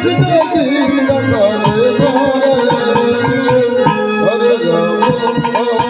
কৃষ্ণ করে হরে Ram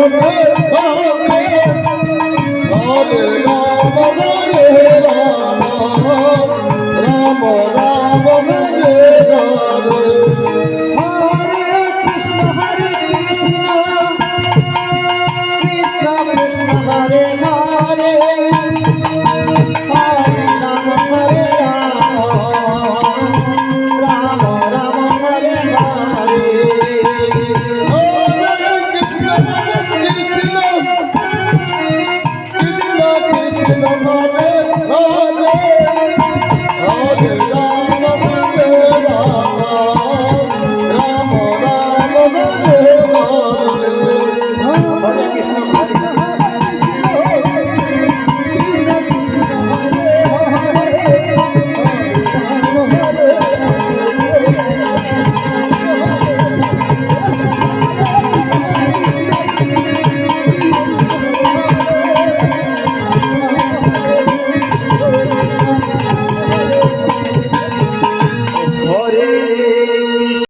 Hare Hare